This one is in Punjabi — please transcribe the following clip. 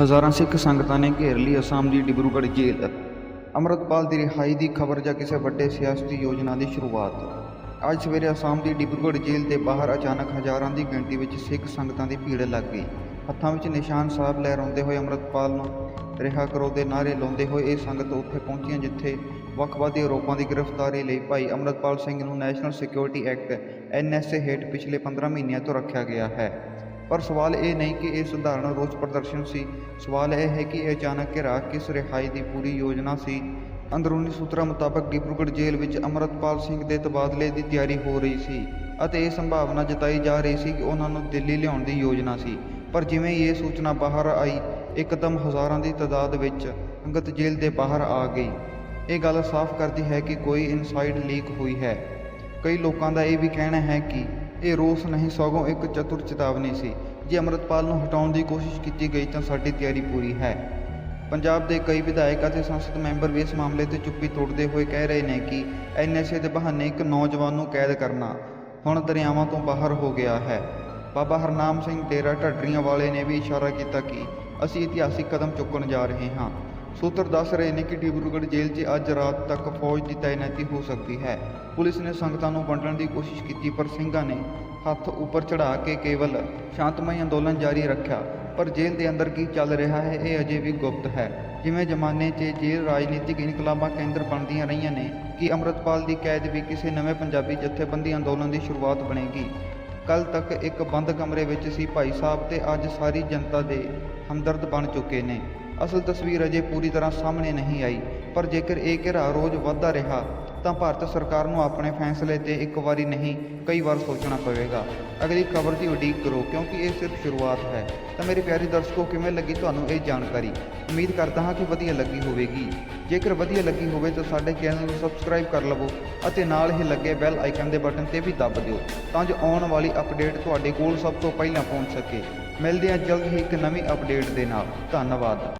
ਹਜ਼ਾਰਾਂ ਸਿੱਖ ਸੰਗਤਾਂ ਨੇ ਘੇਰ ਲਈ ਅਸਾਮ ਦੀ ਡਿਬਰੂਗੜ੍ਹ ਜੇਲ੍ਹ। ਅੰਮ੍ਰਿਤਪਾਲ ਦੀ ਰਿਹਾਈ ਦੀ ਖਬਰ ਜਾਂ ਕਿਸੇ ਵੱਡੇ ਸਿਆਸਤੀ ਯੋਜਨਾ ਦੀ ਸ਼ੁਰੂਆਤ। ਅੱਜ ਸਵੇਰੇ ਅਸਾਮ ਦੀ ਡਿਬਰੂਗੜ੍ਹ ਜੇਲ੍ਹ ਦੇ ਬਾਹਰ ਅਚਾਨਕ ਹਜ਼ਾਰਾਂ ਦੀ ਗਿਣਤੀ ਵਿੱਚ ਸਿੱਖ ਸੰਗਤਾਂ ਦੀ ਭੀੜ ਲੱਗ ਗਈ। ਹੱਥਾਂ ਵਿੱਚ ਨਿਸ਼ਾਨ ਸਾਹਿਬ ਲਹਿਰਾਉਂਦੇ ਹੋਏ ਅੰਮ੍ਰਿਤਪਾਲ ਨੂੰ ਰਿਹਾ ਕਰੋ ਦੇ ਨਾਅਰੇ ਲਾਉਂਦੇ ਹੋਏ ਇਹ ਸੰਗਤ ਉੱਥੇ ਪਹੁੰਚੀਆਂ ਜਿੱਥੇ ਵੱਖਵਾਦੀ ਆਰੋਪਾਂ ਦੀ ਗ੍ਰਿਫਤਾਰੀ ਲਈ ਭਾਈ ਅੰਮ੍ਰਿਤਪਾਲ ਸਿੰਘ ਨੂੰ ਨੈਸ਼ਨਲ ਸਿਕਿਉਰਿਟੀ ਐਕਟ ਐਨਐਸਏ ਹੇਠ ਪਿਛਲੇ 15 ਮਹੀਨਿਆਂ ਤੋਂ ਰੱਖਿਆ ਗਿਆ ਹੈ। ਪਰ ਸਵਾਲ ਇਹ ਨਹੀਂ ਕਿ ਇਹ ਸਧਾਰਨ ਰੋਸ ਪ੍ਰਦਰਸ਼ਨ ਸੀ। ਸਵਾਲ ਇਹ ਹੈ ਕਿ ਇਹ ਅਚਾਨਕ ਘਿਰਾ ਕਿਸ ਰਿਹਾਈ ਦੀ ਪੂਰੀ ਯੋਜਨਾ ਸੀ? ਅੰਦਰੂਨੀ ਸੂਤਰਾਂ ਮੁਤਾਬਕ ਡਿਬਰੂਗੜ੍ਹ ਜੇਲ੍ਹ ਵਿੱਚ ਅਮਰਤਪਾਲ ਸਿੰਘ ਦੇ ਤਬਾਦਲੇ ਦੀ ਤਿਆਰੀ ਹੋ ਰਹੀ ਸੀ ਅਤੇ ਇਹ ਸੰਭਾਵਨਾ ਜਤਾਈ ਜਾ ਰਹੀ ਸੀ ਕਿ ਉਹਨਾਂ ਨੂੰ ਦਿੱਲੀ ਲਿਆਉਣ ਦੀ ਯੋਜਨਾ ਸੀ। ਪਰ ਜਿਵੇਂ ਇਹ ਸੂਚਨਾ ਬਾਹਰ ਆਈ, ਇੱਕਦਮ ਹਜ਼ਾਰਾਂ ਦੀ ਤਾਦਾਦ ਵਿੱਚ ਅੰਗਤ ਜੇਲ੍ਹ ਦੇ ਬਾਹਰ ਆ ਗਈ। ਇਹ ਗੱਲ ਸਾਫ਼ ਕਰਦੀ ਹੈ ਕਿ ਕੋਈ ਇਨਸਾਈਡ ਲੀਕ ਹੋਈ ਹੈ। ਕਈ ਲੋਕਾਂ ਦਾ ਇਹ ਵੀ ਕਹਿਣਾ ਹੈ ਕਿ ਇਹ ਰੋਸ ਨਹੀਂ, ਸਗੋਂ ਇੱਕ ਚਤੁਰ ਚੇਤਾਵਨੀ ਸੀ। ਜੇ ਅੰਮ੍ਰਿਤਪਾਲ ਨੂੰ ਹਟਾਉਣ ਦੀ ਕੋਸ਼ਿਸ਼ ਕੀਤੀ ਗਈ ਤਾਂ ਸਾਡੀ ਤਿਆਰੀ ਪੂਰੀ ਹੈ। ਪੰਜਾਬ ਦੇ ਕਈ ਵਿਧਾਇਕ ਅਤੇ ਸੰਸਦ ਮੈਂਬਰ ਵੀ ਇਸ ਮਾਮਲੇ ਤੇ ਚੁੱਪੀ ਤੋੜਦੇ ਹੋਏ ਕਹਿ ਰਹੇ ਨੇ ਕਿ ਐਨਐਸਏ ਦੇ ਬਹਾਨੇ ਇੱਕ ਨੌਜਵਾਨ ਨੂੰ ਕੈਦ ਕਰਨਾ ਹੁਣ ਦਰਿਆਵਾਂ ਤੋਂ ਬਾਹਰ ਹੋ ਗਿਆ ਹੈ। ਬਾਬਾ ਹਰਨਾਮ ਸਿੰਘ ਡੇਰਾ ਢੱਡਰੀਆਂ ਵਾਲੇ ਨੇ ਵੀ ਇਸ਼ਾਰਾ ਕੀਤਾ ਕਿ ਅਸੀਂ ਇਤਿਹਾਸਿਕ ਕਦਮ ਚੁੱਕਣ ਜਾ ਰਹੇ ਹਾਂ। ਸੂਤਰ ਦੱਸ ਰਹੇ ਨੇ ਕਿ ਡਿਬਰੂਗੜ੍ਹ ਜੇਲ੍ਹ 'ਚ ਅੱਜ ਰਾਤ ਤੱਕ ਫੌਜ ਦੀ ਤਾਇਨਾਤੀ ਹੋ ਸਕਦੀ ਹੈ। ਪੁਲਿਸ ਨੇ ਸੰਗਤਾਂ ਨੂੰ ਵੰਡਣ ਦੀ ਕੋਸ਼ਿਸ਼ ਕੀਤੀ, ਪਰ ਸਿੰਘਾਂ ਨੇ ਹੱਥ ਉੱਪਰ ਚੜ੍ਹਾ ਕੇ ਕੇਵਲ ਸ਼ਾਂਤਮਈ ਅੰਦੋਲਨ ਜਾਰੀ ਰੱਖਿਆ। ਪਰ ਜੇਲ੍ਹ ਦੇ ਅੰਦਰ ਕੀ ਚੱਲ ਰਿਹਾ ਹੈ, ਇਹ ਅਜੇ ਵੀ ਗੁਪਤ ਹੈ। ਜਿਵੇਂ ਜ਼ਮਾਨੇ 'ਚ ਜੇਲ੍ਹ ਰਾਜਨੀਤਿਕ ਇਨਕਲਾਬਾਂ ਕੇਂਦਰ ਬਣਦੀਆਂ ਰਹੀਆਂ ਨੇ ਕਿ ਅੰਮ੍ਰਿਤਪਾਲ ਦੀ ਕੈਦ ਵੀ ਕਿਸੇ ਨਵੇਂ ਪੰਜਾਬੀ ਜਥੇਬੰਦੀ ਅੰਦੋਲਨ ਦੀ ਸ਼ੁਰੂਆਤ ਬਣੇਗੀ। ਕੱਲ ਤੱਕ ਇੱਕ ਬੰਦ ਕਮਰੇ ਵਿੱਚ ਸੀ ਭਾਈ ਸਾਹਿਬ ਤੇ ਅੱਜ ਸਾਰੀ ਜਨਤਾ ਦੇ ਹਮਦਰਦ ਬਣ ਚੁੱਕੇ ਨੇ। ਅਸਲ ਤਸਵੀਰ ਅਜੇ ਪੂਰੀ ਤਰ੍ਹਾਂ ਸਾਹਮਣੇ ਨਹੀਂ ਆਈ, ਪਰ ਜੇਕਰ ਇਹ ਘੇਰਾ ਰੋਜ਼ ਵੱਧਦਾ ਰਿਹਾ, ਤਾਂ ਭਾਰਤ ਸਰਕਾਰ ਨੂੰ ਆਪਣੇ ਫੈਸਲੇ ਤੇ ਇੱਕ ਵਾਰੀ ਨਹੀਂ, ਕਈ ਵਾਰ ਸੋਚਣਾ ਪਵੇਗਾ। ਅਗਲੀ ਖਬਰ ਦੀ ਉਡੀਕ ਕਰੋ, ਕਿਉਂਕਿ ਇਹ ਸਿਰਫ ਸ਼ੁਰੂਆਤ ਹੈ। ਤਾਂ ਮੇਰੇ ਪਿਆਰੇ ਦਰਸ਼ਕੋ, ਕਿਵੇਂ ਲੱਗੀ ਤੁਹਾਨੂੰ ਇਹ ਜਾਣਕਾਰੀ? ਉਮੀਦ ਕਰਦਾ ਹਾਂ ਕਿ ਵਧੀਆ ਲੱਗੀ ਹੋਵੇਗੀ। ਜੇਕਰ ਵਧੀਆ ਲੱਗੀ ਹੋਵੇ, ਤਾਂ ਸਾਡੇ ਚੈਨਲ ਨੂੰ ਸਬਸਕ੍ਰਾਈਬ ਕਰ ਲਵੋ ਅਤੇ ਨਾਲ ਹੀ ਲੱਗੇ ਬੈਲ ਆਈਕਨ ਦੇ ਬਟਨ ਤੇ ਵੀ ਦੱਬ ਦਿਓ, ਤਾਂ ਜੋ ਆਉਣ ਵਾਲੀ ਅਪਡੇਟ ਤੁਹਾਡੇ ਕੋਲ ਸਭ ਤੋਂ ਪਹਿਲਾਂ ਪਹੁੰਚ ਸਕੇ। ਮਿਲਦੇ ਹਾਂ ਜਲਦ ਹੀ ਇੱਕ ਨਵੀਂ ਅਪਡੇਟ ਦੇ ਨਾਲ। ਧੰਨਵਾਦ।